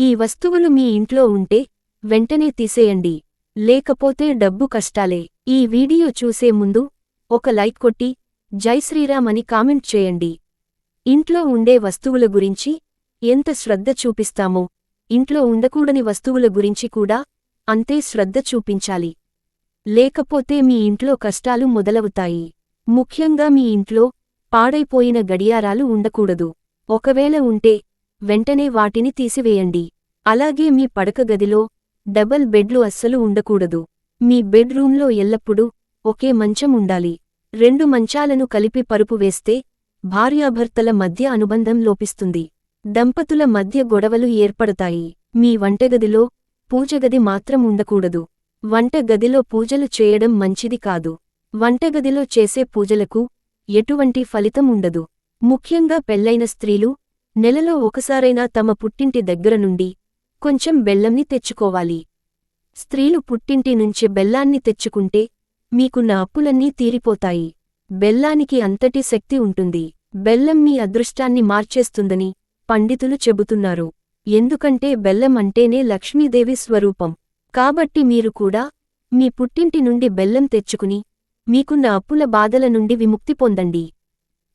ఈ వస్తువులు మీ ఇంట్లో ఉంటే వెంటనే తీసేయండి. లేకపోతే డబ్బు కష్టాలే. ఈ వీడియో చూసే ముందు ఒక లైక్ కొట్టి జై శ్రీరామ్ అని కామెంట్ చేయండి. ఇంట్లో ఉండే వస్తువుల గురించి ఎంత శ్రద్ధ చూపిస్తామో. ఇంట్లో ఉండకూడని వస్తువుల గురించి కూడా అంతే శ్రద్ధ చూపించాలి. లేకపోతే మీ ఇంట్లో కష్టాలు మొదలవుతాయి. ముఖ్యంగా మీ ఇంట్లో పాడైపోయిన గడియారాలు ఉండకూడదు. ఒకవేళ ఉంటే వెంటనే వాటిని తీసివేయండి. అలాగే మీ పడక గదిలో డబల్ బెడ్లు అస్సలు ఉండకూడదు. మీ బెడ్రూంలో ఎల్లప్పుడూ ఒకే మంచం ఉండాలి. రెండు మంచాలను కలిపి పరుపు వేస్తే భార్యాభర్తల మధ్య అనుబంధం లోపిస్తుంది. దంపతుల మధ్య గొడవలు ఏర్పడతాయి. మీ వంటగదిలో పూజగది మాత్రం ఉండకూడదు. వంటగదిలో పూజలు చేయడం మంచిది కాదు. వంటగదిలో చేసే పూజలకు ఎటువంటి ఫలితం ఉండదు. ముఖ్యంగా పెళ్ళైన స్త్రీలు నెలలో ఒకసారైనా తమ పుట్టింటి దగ్గర నుండి కొంచెం బెల్లంని తెచ్చుకోవాలి. స్త్రీలు పుట్టింటి నుంచి బెల్లాన్ని తెచ్చుకుంటే మీకున్న అప్పులన్నీ తీరిపోతాయి. బెల్లానికి అంతటి శక్తి ఉంటుంది. బెల్లం మీ అదృష్టాన్ని మార్చేస్తుందని పండితులు చెబుతున్నారు. ఎందుకంటే బెల్లం అంటేనే లక్ష్మీదేవి స్వరూపం. కాబట్టి మీరు కూడా మీ పుట్టింటి నుండి బెల్లం తెచ్చుకుని మీకున్న అప్పుల బాధల నుండి విముక్తి పొందండి.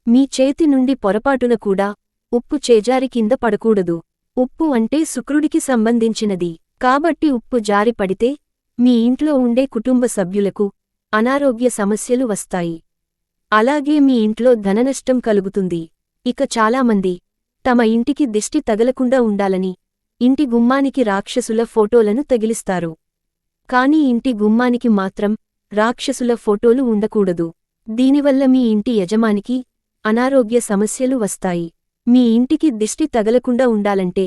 మీ చేతి నుండి పొరపాటున కూడా ఉప్పు చేజారి కింద పడకూడదు. ఉప్పు అంటే శుక్రుడికి సంబంధించినది. కాబట్టి ఉప్పు జారి పడితే మీ ఇంట్లో ఉండే కుటుంబ సభ్యులకు అనారోగ్య సమస్యలు వస్తాయి. అలాగే మీ ఇంట్లో ధననష్టం కలుగుతుంది. ఇక చాలామంది తమ ఇంటికి దిష్టి తగలకుండా ఉండాలని ఇంటి గుమ్మానికి రాక్షసుల ఫోటోలను తగిలిస్తారు. కాని ఇంటి గుమ్మానికి మాత్రం రాక్షసుల ఫోటోలు ఉండకూడదు. దీనివల్ల మీ ఇంటి యజమానికి అనారోగ్య సమస్యలు వస్తాయి. మీ ఇంటికి దిష్టి తగలకుండా ఉండాలంటే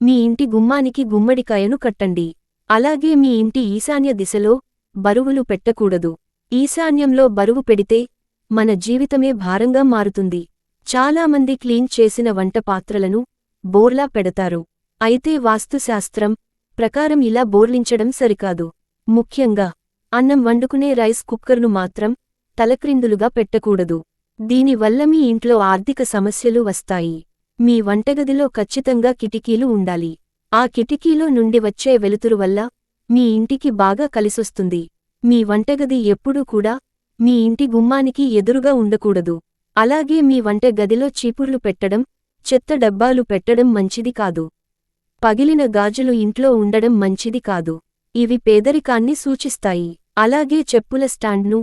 మీ ఇంటి గుమ్మానికి గుమ్మడికాయను కట్టండి. అలాగే మీ ఇంటి ఈశాన్య దిశలో బరువులు పెట్టకూడదు. ఈశాన్యంలో బరువు పెడితే మన జీవితమే భారంగా మారుతుంది. చాలామంది క్లీన్ చేసిన వంట పాత్రలను బోర్లా పెడతారు. అయితే వాస్తుశాస్త్రం ప్రకారం ఇలా బోర్లించడం సరికాదు. ముఖ్యంగా అన్నం వండుకునే రైస్ కుక్కర్ను మాత్రం తలక్రిందులుగా పెట్టకూడదు. దీనివల్ల మీ ఇంట్లో ఆర్థిక సమస్యలు వస్తాయి. మీ వంటగదిలో ఖచ్చితంగా కిటికీలు ఉండాలి. ఆ కిటికీలో నుండి వచ్చే వెలుతురు వల్ల మీ ఇంటికి బాగా కలిసొస్తుంది. మీ వంటగది ఎప్పుడూ కూడా మీ ఇంటి గుమ్మానికి ఎదురుగా ఉండకూడదు. అలాగే మీ వంట గదిలో చీపుర్లు పెట్టడం చెత్త డబ్బాలు పెట్టడం మంచిది కాదు. పగిలిన గాజులు ఇంట్లో ఉండడం మంచిది కాదు. ఇవి పేదరికాన్ని సూచిస్తాయి. అలాగే చెప్పుల స్టాండ్ను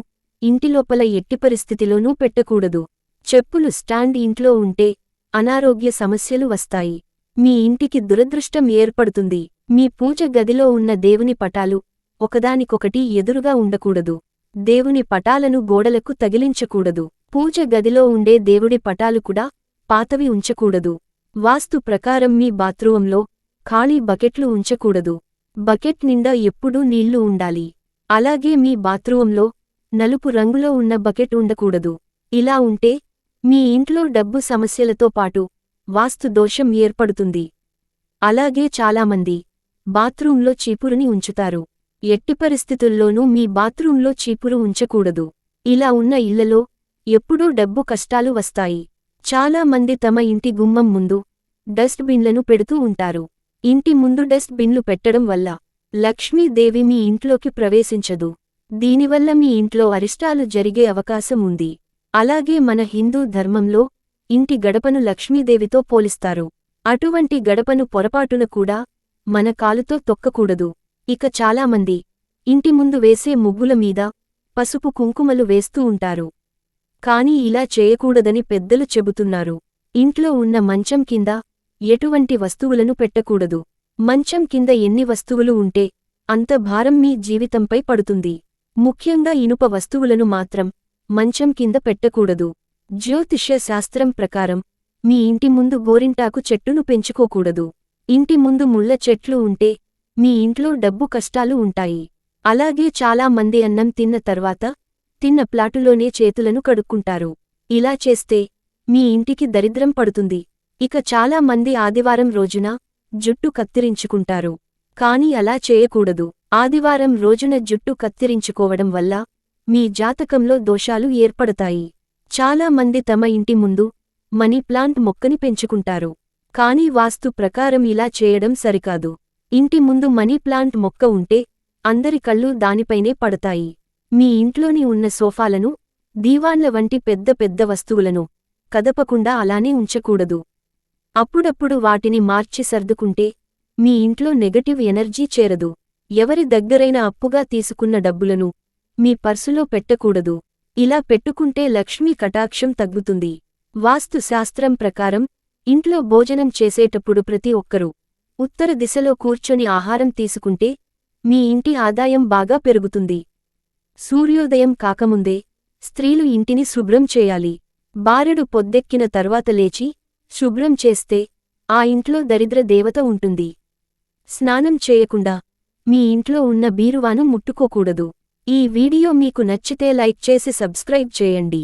ఇంటిలోపల ఎట్టి పరిస్థితిలోనూ పెట్టకూడదు. చెప్పులు స్టాండ్ ఇంట్లో ఉంటే అనారోగ్య సమస్యలు వస్తాయి. మీ ఇంటికి దురదృష్టం ఏర్పడుతుంది. మీ పూజ గదిలో ఉన్న దేవుని పటాలు ఒకదానికొకటి ఎదురుగా ఉండకూడదు. దేవుని పటాలను గోడలకు తగిలించకూడదు. పూజ గదిలో ఉండే దేవుడి పటాలు కూడా పాతవి ఉంచకూడదు. వాస్తు ప్రకారం మీ బాత్రూంలో ఖాళీ బకెట్లు ఉంచకూడదు. బకెట్ నిండా ఎప్పుడూ నీళ్ళు ఉండాలి. అలాగే మీ బాత్రూంలో నలుపు రంగులో ఉన్న బకెట్ ఉండకూడదు. ఇలా ఉంటే మీ ఇంట్లో డబ్బు సమస్యలతో పాటు వాస్తు దోషం ఏర్పడుతుంది. అలాగే చాలామంది బాత్రూంలో చీపురుని ఉంచుతారు. ఎట్టి పరిస్థితుల్లోనూ మీ బాత్రూంలో చీపురు ఉంచకూడదు. ఇలా ఉన్న ఇళ్ళలో ఎప్పుడూ డబ్బు కష్టాలు వస్తాయి. చాలా మంది తమ ఇంటి గుమ్మం ముందు డస్ట్ బిన్లను పెడుతూ ఉంటారు. ఇంటి ముందు డస్ట్ బిన్లు పెట్టడం వల్ల లక్ష్మీదేవి మీ ఇంట్లోకి ప్రవేశించదు. దీనివల్ల మీ ఇంట్లో అరిష్టాలు జరిగే అవకాశం ఉంది. అలాగే మన హిందూ ధర్మంలో ఇంటి గడపను లక్ష్మీదేవితో పోలిస్తారు. అటువంటి గడపను పొరపాటున కూడా మన కాలుతో తొక్కకూడదు. ఇక చాలామంది ఇంటి ముందు వేసే ముగ్గుల మీద పసుపు కుంకుమలు వేస్తూ ఉంటారు. కాని ఇలా చేయకూడదని పెద్దలు చెబుతున్నారు. ఇంట్లో ఉన్న మంచం కింద ఎటువంటి వస్తువులను పెట్టకూడదు. మంచం కింద ఎన్ని వస్తువులు ఉంటే అంత భారం మీ జీవితంపై పడుతుంది. ముఖ్యంగా ఇనుప వస్తువులను మాత్రం మంచం కింద పెట్టకూడదు. జ్యోతిష్య శాస్త్రం ప్రకారం మీ ఇంటి ముందు గోరింటాకు చెట్టును పెంచుకోకూడదు. ఇంటి ముందు ముళ్ళ చెట్లు ఉంటే మీ ఇంట్లో డబ్బు కష్టాలు ఉంటాయి. అలాగే చాలా మంది అన్నం తిన్న తర్వాత తిన్న ప్లాటులోనే చేతులను కడుక్కుంటారు. ఇలా చేస్తే మీ ఇంటికి దరిద్రం పడుతుంది. ఇక చాలా మంది ఆదివారం రోజున జుట్టు కత్తిరించుకుంటారు. కాని అలా చేయకూడదు. ఆదివారం రోజున జుట్టు కత్తిరించుకోవడం వల్ల మీ జాతకంలో దోషాలు ఏర్పడతాయి. చాలా మంది తమ ఇంటి ముందు మనీ ప్లాంట్ మొక్కని పెంచుకుంటారు. కానీ వాస్తు ప్రకారం ఇలా చేయడం సరికాదు. ఇంటి ముందు మనీ ప్లాంట్ మొక్క ఉంటే అందరి కళ్ళు దానిపైనే పడతాయి. మీ ఇంట్లోని ఉన్న సోఫాలను దీవాన్ల వంటి పెద్ద పెద్ద వస్తువులను కదపకుండా అలానే ఉంచకూడదు. అప్పుడప్పుడు వాటిని మార్చి సర్దుకుంటే మీ ఇంట్లో నెగటివ్ ఎనర్జీ చేరదు. ఎవరి దగ్గరైనా అప్పుగా తీసుకున్న డబ్బులను మీ పర్సులో పెట్టకూడదు. ఇలా పెట్టుకుంటే లక్ష్మీ కటాక్షం తగ్గుతుంది. వాస్తు శాస్త్రం ప్రకారం ఇంట్లో భోజనం చేసేటప్పుడు ప్రతి ఒక్కరూ ఉత్తర దిశలో కూర్చొని ఆహారం తీసుకుంటే మీ ఇంటి ఆదాయం బాగా పెరుగుతుంది. సూర్యోదయం కాకముందే స్త్రీలు ఇంటిని శుభ్రం చేయాలి. బారెడు పొద్దెక్కిన తర్వాత లేచి శుభ్రం చేస్తే ఆ ఇంట్లో దరిద్ర దేవత ఉంటుంది. స్నానం చేయకుండా మీ ఇంట్లో ఉన్న బీరువాను ముట్టుకోకూడదు. ఈ వీడియో మీకు నచ్చితే లైక్ చేసి సబ్స్క్రైబ్ చేయండి.